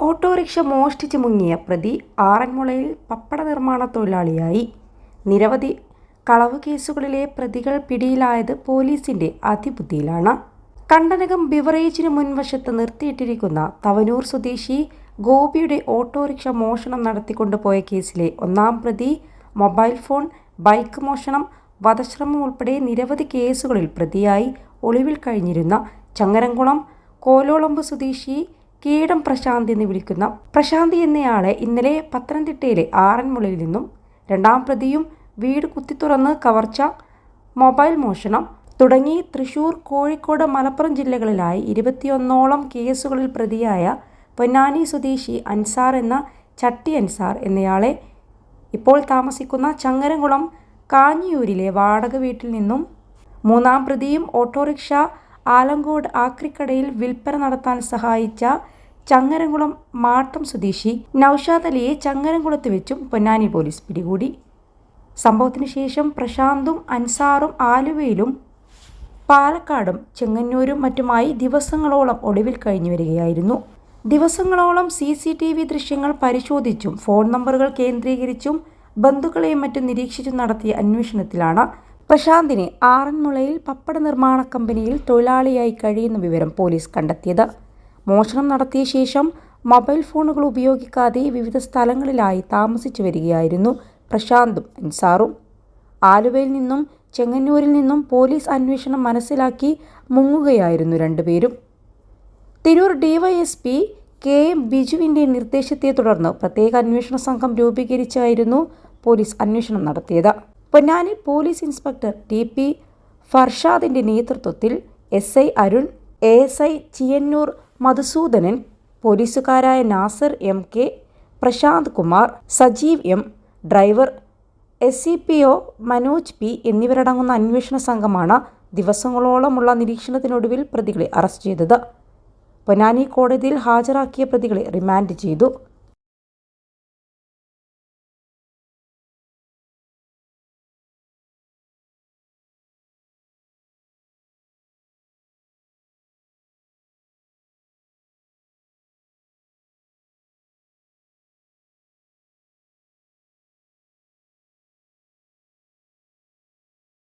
Autorickshaw മോഷ്ടിച്ച് മുങ്ങിയ പ്രതി ആറന്മുളയിൽ പപ്പട നിർമ്മാണ തൊഴിലാളിയായി. നിരവധി കളവ് കേസുകളിലെ പ്രതികൾ പിടിയിലായത് പോലീസിന്റെ അതിബുദ്ധിയിലാണ്. കണ്ടനകം ബിവറേജിന് മുൻവശത്ത് നിർത്തിയിട്ടിരിക്കുന്ന തവനൂർ സ്വദേശി ഗോപിയുടെ ഓട്ടോറിക്ഷ മോഷണം നടത്തിക്കൊണ്ടുപോയ കേസിലെ ഒന്നാം പ്രതി മൊബൈൽ ഫോൺ ബൈക്ക് മോഷണം വധശ്രമം ഉൾപ്പെടെ നിരവധി കേസുകളിൽ പ്രതിയായി ഒളിവിൽ കഴിഞ്ഞിരുന്ന ചങ്ങരംകുളം കോലോളമ്പ് സ്വദേശി കീടം പ്രശാന്തി എന്ന് വിളിക്കുന്ന പ്രശാന്തി എന്നയാളെ ഇന്നലെ പത്തനംതിട്ടയിലെ ആറന്മുളയിൽ നിന്നും രണ്ടാം പ്രതിയും വീട് കുത്തിത്തുറന്ന് കവർച്ച മൊബൈൽ മോഷണം തുടങ്ങി തൃശൂർ കോഴിക്കോട് മലപ്പുറം ജില്ലകളിലായി ഇരുപത്തിയൊന്നോളം കേസുകളിൽ പ്രതിയായ പൊന്നാനി സ്വദേശി അൻസാർ എന്ന ചട്ടി അൻസാർ എന്നയാളെ ഇപ്പോൾ താമസിക്കുന്ന ചങ്ങരംകുളം കാഞ്ഞിയൂരിലെ വാടക വീട്ടിൽ നിന്നും മൂന്നാം പ്രതിയും ഓട്ടോറിക്ഷ ആലങ്കോട് ആക്രിക്കടയിൽ വിൽപ്പന നടത്താൻ സഹായിച്ച ചങ്ങരംകുളം മാട്ടം സ്വദേശി നൌഷാദ് അലിയെ ചങ്ങരംകുളത്ത് വെച്ചും പൊന്നാനി പോലീസ് പിടികൂടി. സംഭവത്തിന് ശേഷം പ്രശാന്തും അൻസാറും ആലുവയിലും പാലക്കാടും ചെങ്ങന്നൂരും മറ്റുമായി ദിവസങ്ങളോളം ഒളിവിൽ കഴിഞ്ഞു വരികയായിരുന്നു. ദിവസങ്ങളോളം സി സി ടി വി ദൃശ്യങ്ങൾ പരിശോധിച്ചും ഫോൺ നമ്പറുകൾ കേന്ദ്രീകരിച്ചും ബന്ധുക്കളെയും മറ്റും നിരീക്ഷിച്ചും നടത്തിയ അന്വേഷണത്തിലാണ് പ്രശാന്തിനെ ആറന്മുളയിൽ പപ്പട നിർമ്മാണ കമ്പനിയിൽ തൊഴിലാളിയായി കഴിയുന്ന വിവരം പോലീസ് കണ്ടെത്തിയത്. മോഷണം നടത്തിയ ശേഷം മൊബൈൽ ഫോണുകൾ ഉപയോഗിക്കാതെ വിവിധ സ്ഥലങ്ങളിലായി താമസിച്ചു വരികയായിരുന്നു പ്രശാന്തും അൻസാറും. ആലുവയിൽ നിന്നും ചെങ്ങന്നൂരിൽ നിന്നും പോലീസ് അന്വേഷണം മനസ്സിലാക്കി മുങ്ങുകയായിരുന്നു രണ്ടുപേരും. തിരൂർ ഡിവൈഎസ്പി കെ എം ബിജുവിന്റെ നിർദ്ദേശത്തെ തുടർന്ന് പ്രത്യേക അന്വേഷണ സംഘം രൂപീകരിച്ചായിരുന്നു പോലീസ് അന്വേഷണം നടത്തിയത്. Ponnani police inspector T P ഫർഷാദിന്റെ നേതൃത്വത്തിൽ S I Arun A S I Chiyannur Madhusoodanan പോലീസുകാരായ Nasar M K Prashanth Kumar Sajeev M driver S C P O Manoj P എന്നിവരടങ്ങുന്ന അന്വേഷണ സംഘമാണ് ദിവസങ്ങളോളമുള്ള നിരീക്ഷണത്തിനൊടുവിൽ പ്രതികളെ അറസ്റ്റ് ചെയ്തത്. പൊന്നാനി കോടതിയിൽ ഹാജരാക്കിയ പ്രതികളെ റിമാൻഡ് ചെയ്തു.